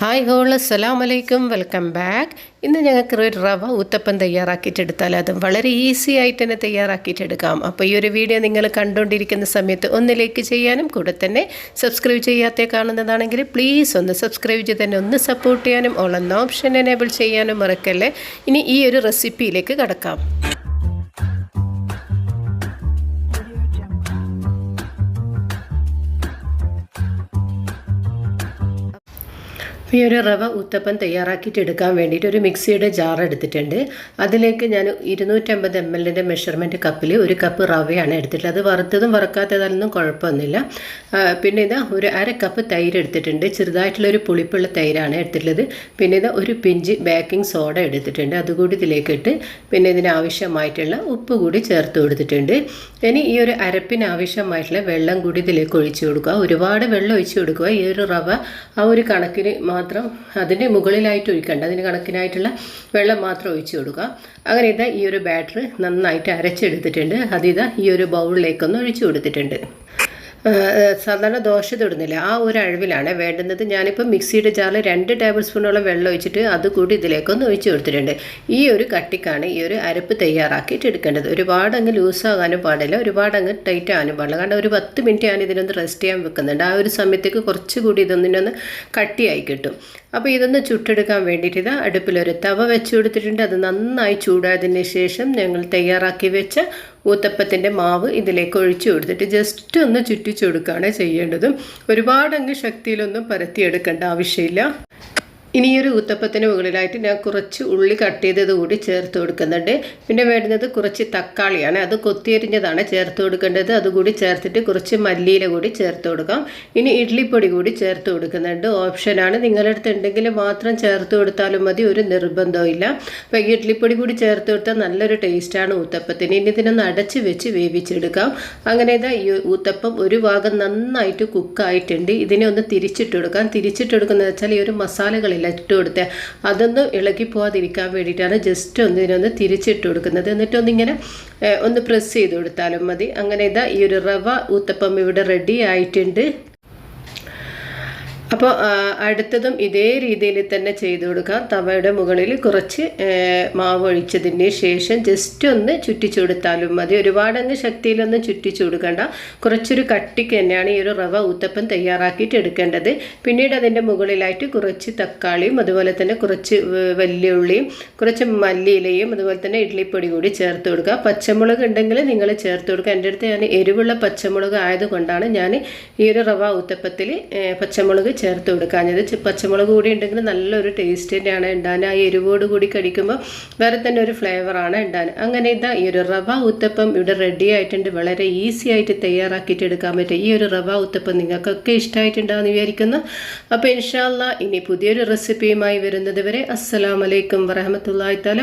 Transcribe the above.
Hi whole അസ്സലാം വലൈക്കും welcome back. ഇന്ന് ഞങ്ങൾക്ക് ഒരു റവ ഉത്തപ്പം തയ്യാറാക്കിയിട്ടെടുത്താൽ അതും വളരെ ഈസി ആയിട്ട് തന്നെ തയ്യാറാക്കിയിട്ടെടുക്കാം. അപ്പോൾ ഈ ഒരു വീഡിയോ നിങ്ങൾ കണ്ടുകൊണ്ടിരിക്കുന്ന സമയത്ത് ഒന്ന് ലൈക്ക് ചെയ്യാനും കൂടെ തന്നെ സബ്സ്ക്രൈബ് ചെയ്യാത്ത കാണുന്നതാണെങ്കിൽ പ്ലീസ് ഒന്ന് സബ്സ്ക്രൈബ് ചെയ്ത് തന്നെ ഒന്ന് സപ്പോർട്ട് ചെയ്യാനും ഓൾ എന്ന ഓപ്ഷൻ എനേബിൾ ചെയ്യാനും മറക്കല്ലേ? ഇനി ഈ ഒരു റെസിപ്പിയിലേക്ക് കടക്കാം. ഈ ഒരു റവ ഉത്തപ്പം തയ്യാറാക്കിയിട്ട് എടുക്കാൻ വേണ്ടിയിട്ട് ഒരു മിക്സിയുടെ ജാർ എടുത്തിട്ടുണ്ട്. അതിലേക്ക് ഞാൻ ഇരുന്നൂറ്റമ്പത് എം എല്ലിന്റെ മെഷർമെന്റ് കപ്പിൽ ഒരു കപ്പ് റവയാണ് എടുത്തിട്ടുള്ളത്. അത് വറുത്തതും വറുക്കാത്തതാലൊന്നും കുഴപ്പമൊന്നുമില്ല. പിന്നെ ഇതാ ഒരു അര കപ്പ് തൈര് എടുത്തിട്ടുണ്ട്. ചെറുതായിട്ടുള്ളൊരു പുളിപ്പുള്ള തൈരാണ് എടുത്തിട്ടുള്ളത്. പിന്നെ ഇതാ ഒരു പിഞ്ച് ബേക്കിംഗ് സോഡ എടുത്തിട്ടുണ്ട്. അതുകൂടി ഇതിലേക്ക് ഇട്ട് പിന്നെ ഇതിനാവശ്യമായിട്ടുള്ള ഉപ്പ് കൂടി ചേർത്ത് കൊടുത്തിട്ടുണ്ട്. ഇനി ഈ ഒരു അരപ്പിന് ആവശ്യമായിട്ടുള്ള വെള്ളം കൂടി ഇതിലേക്ക് ഒഴിച്ചു കൊടുക്കുക. ഒരുപാട് വെള്ളം ഒഴിച്ചു കൊടുക്കുക. ഈ ഒരു റവ ആ ഒരു കണക്കിന് മാത്രം അതിന്റെ മുകളിലായിട്ട് ഒഴിക്കേണ്ട. അതിന് കണക്കിനായിട്ടുള്ള വെള്ളം മാത്രം ഒഴിച്ചു കൊടുക്കുക. അങ്ങനെ ഇതാ ഈ ഒരു ബാറ്റർ നന്നായിട്ട് അരച്ചെടുത്തിട്ടുണ്ട്. അതിതാ ഈ ഒരു ബൗളിലേക്കൊന്ന് ഒഴിച്ചു കൊടുത്തിട്ടുണ്ട്. സാധാരണ ദോശ തൊടുന്നില്ല. ആ ഒരു അഴവിലാണ് വേണ്ടുന്നത്. ഞാനിപ്പോൾ മിക്സിയുടെ ജാറിൽ രണ്ട് ടേബിൾ സ്പൂണോളം വെള്ളം ഒഴിച്ചിട്ട് അത് കൂടി ഇതിലേക്കൊന്ന് ഒഴിച്ചു കൊടുത്തിട്ടുണ്ട്. ഈ ഒരു കട്ടിക്കാണ് ഈ ഒരു അരപ്പ് തയ്യാറാക്കിയിട്ട് എടുക്കേണ്ടത്. ഒരുപാട് അങ്ങ് ലൂസാകാനും പാടില്ല. ഒരുപാട് അങ്ങ് ടൈറ്റ് ആകാനും പാടില്ല. കാരണം ഒരു പത്ത് മിനിറ്റ് ഞാൻ ഇതിനൊന്ന് റെസ്റ്റ് ചെയ്യാൻ വെക്കുന്നുണ്ട്. ആ ഒരു സമയത്തേക്ക് കുറച്ചുകൂടി ഇതൊന്നിനൊന്ന് കട്ടിയായി കിട്ടും. അപ്പോൾ ഇതൊന്ന് ചുട്ടെടുക്കാൻ വേണ്ടിയിട്ട് ഇതാ അടുപ്പിലൊരു തവ വെച്ച് കൊടുത്തിട്ടുണ്ട്. അത് നന്നായി ചൂടായതിന് ശേഷം ഞങ്ങൾ തയ്യാറാക്കി വെച്ച ഊത്തപ്പത്തിന്റെ മാവ് ഇതിലേക്ക് ഒഴിച്ചു കൊടുത്തിട്ട് ജസ്റ്റ് ഒന്ന് ചുറ്റിച്ചു കൊടുക്കുകയാണ് ചെയ്യേണ്ടതും. ഒരുപാടങ്ങ് ശക്തിയിലൊന്നും പരത്തിയെടുക്കേണ്ട ആവശ്യമില്ല. ഇനി ഒരു ഊത്തപ്പത്തിന് മുകളിലായിട്ട് ഞാൻ കുറച്ച് ഉള്ളി കട്ട് ചെയ്തത് കൂടി ചേർത്ത് കൊടുക്കുന്നുണ്ട്. പിന്നെ വേണ്ടുന്നത് കുറച്ച് തക്കാളിയാണ്. അത് കൊത്തിയരിഞ്ഞതാണ് ചേർത്ത് കൊടുക്കേണ്ടത്. അതുകൂടി ചേർത്തിട്ട് കുറച്ച് മല്ലിയില കൂടി ചേർത്ത് കൊടുക്കാം. ഇനി ഇഡ്ലിപ്പൊടി കൂടി ചേർത്ത് കൊടുക്കുന്നുണ്ട്. ഓപ്ഷനാണ് നിങ്ങളുടെ അടുത്ത് ഉണ്ടെങ്കിൽ മാത്രം ചേർത്ത് കൊടുത്താലും മതി. ഒരു നിർബന്ധമില്ല അപ്പോൾ ഇഡ്ലിപ്പൊടി കൂടി ചേർത്ത് കൊടുത്താൽ നല്ലൊരു ടേസ്റ്റാണ് ഊത്തപ്പത്തിന്. ഇനി ഇതിനൊന്ന് അടച്ച് വെച്ച് വേവിച്ചെടുക്കാം. അങ്ങനെ ഇതാ ഈ ഊത്തപ്പം ഒരു ഭാഗം നന്നായിട്ട് കുക്കായിട്ടുണ്ട് ഇതിനെ ഒന്ന് തിരിച്ചിട്ട് കൊടുക്കാം. തിരിച്ചിട്ട് കൊടുക്കുന്നത് വെച്ചാൽ ഈ ഒരു മസാലകളിൽ ഇല്ല ഇട്ട് കൊടുത്തേ. അതൊന്നും ഇളകി പോകാതിരിക്കാൻ വേണ്ടിയിട്ടാണ് ജസ്റ്റ് ഒന്ന് ഇതിനൊന്ന് തിരിച്ചിട്ട് കൊടുക്കുന്നത്. എന്നിട്ടൊന്നിങ്ങനെ ഒന്ന് പ്രസ് ചെയ്ത് കൊടുത്താലും മതി. അങ്ങനെ ഇതാ ഈ ഒരു റവ ഊത്തപ്പം ഇവിടെ റെഡി ആയിട്ടുണ്ട്. അപ്പോൾ അടുത്തതും ഇതേ രീതിയിൽ തന്നെ ചെയ്തു കൊടുക്കാം. തവയുടെ മുകളിൽ കുറച്ച് മാവ് ഒഴിച്ചതിന് ശേഷം ജസ്റ്റ് ഒന്ന് ചുറ്റിച്ചു കൊടുത്താലും മതി. ഒരുപാടങ്ങ് ശക്തിയിലൊന്നും ചുറ്റിച്ചു കൊടുക്കേണ്ട. കുറച്ചൊരു കട്ടിക്ക് തന്നെയാണ് ഈ ഒരു റവ ഊത്തപ്പം തയ്യാറാക്കിയിട്ട് എടുക്കേണ്ടത്. പിന്നീട് അതിന്റെ മുകളിലായിട്ട് കുറച്ച് തക്കാളിയും അതുപോലെ തന്നെ കുറച്ച് വലിയ ഉള്ളിയും കുറച്ച് മല്ലിയിലയും അതുപോലെ തന്നെ ഇഡ്ലിപ്പൊടി കൂടി ചേർത്ത് കൊടുക്കുക. പച്ചമുളക് ഉണ്ടെങ്കിൽ നിങ്ങൾ ചേർത്ത് കൊടുക്കുക. എന്റെ അടുത്ത് ഞാൻ എരിവുള്ള പച്ചമുളക് ആയതുകൊണ്ടാണ് ഞാൻ ഈ ഒരു റവ ഊത്തപ്പത്തിൽ പച്ചമുളക് ചേർത്ത് കൊടുക്കാഞ്ഞത് പച്ചമുളക് കൂടി ഉണ്ടെങ്കിൽ നല്ലൊരു ടേസ്റ്റ് തന്നെയാണ് ഉണ്ടാൻ ആ എരിവോട് കൂടി കടിക്കുമ്പോൾ വേറെ തന്നെ ഒരു ഫ്ലേവറാണ് ഉണ്ടാൻ അങ്ങനെ ഇതാ ഈ ഒരു റവ ഉത്തപ്പം ഇവിടെ റെഡി ആയിട്ടുണ്ട്. വളരെ ഈസി ആയിട്ട് തയ്യാറാക്കിയിട്ട് എടുക്കാൻ പറ്റും. ഈ ഒരു റവ ഉത്തപ്പം നിങ്ങൾക്കൊക്കെ ഇഷ്ടമായിട്ടുണ്ടാകുമെന്ന് വിചാരിക്കുന്നു. അപ്പോൾ ഇൻഷാല്ല ഇനി പുതിയൊരു റെസിപ്പിയുമായി വരുന്നത് വരെ അസ്സലാമലൈക്കും വറഹമത്തല്ലാ തല